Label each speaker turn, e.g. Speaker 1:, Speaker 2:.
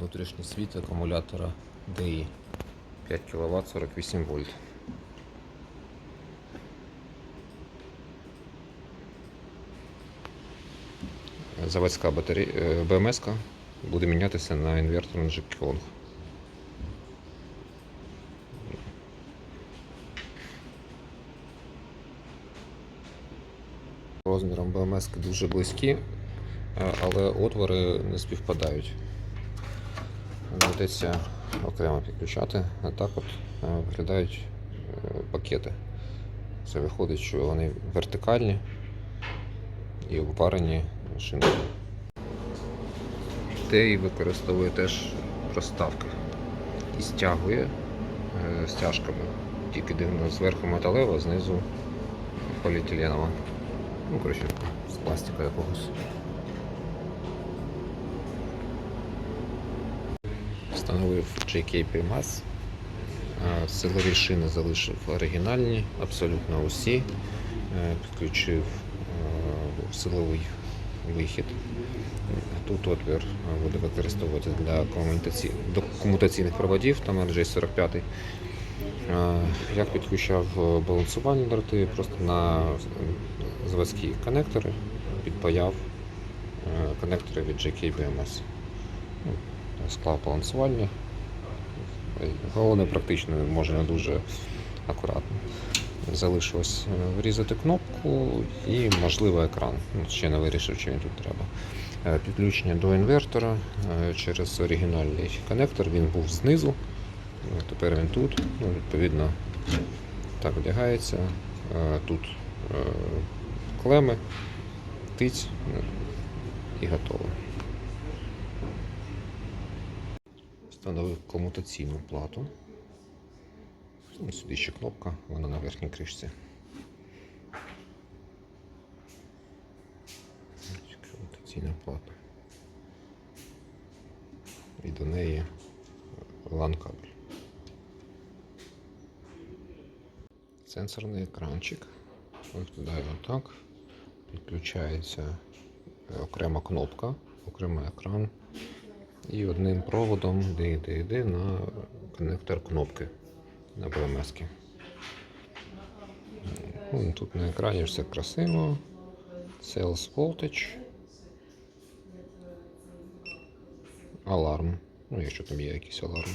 Speaker 1: внутрішній світ акумулятора DI 5 кВт 48 вольт. Заводська батарея БМС буде мінятися на інвертор G-Kong. Розміром БМС дуже близькі, е, але отвори не співпадають. Доведеться окремо підключати, а так от е, виглядають е, пакети. Це виходить, що вони вертикальні і обварені шиною. Тей використовує теж проставки і стягує е, стяжками. Тільки дивно зверху металева, знизу поліетиленова. Ну, коротше, з пластика якогось. Встановив JK. Е, Силові шини залишив оригінальні, абсолютно усі. Е, Підключив е, силовий вихід. Тут отвір е, буде використовуватися для комутаційних проводів, там RJ45. Е, Я підключав балансувальні дроти просто на заводські коннектори, підпаяв коннектори від JK BMS. Склав балансувальні. Е, Головне практично може не дуже акуратно. Залишилось е, врізати кнопку і, можливо, екран. Ну, Ще не вирішив, чи він тут треба. Е, Підключення до інвертора е, через оригінальний коннектор. Він був знизу, тепер він тут. Ну, відповідно, так вдягається. Тут клеми, тиць ну, і готово. Встановив комутаційну плату. Ну, Сюди ще кнопка, вона на верхній кришці. Комутаційна плата. І до неї LAN кабель. Сенсорний екранчик. Виглядає отак. Підключається окрема кнопка, окремий екран. І одним проводом йде на коннектор кнопки на БМС. Тут на екрані все красиво. Sales voltage. Аларм. Ну, якщо там є якийсь аларм.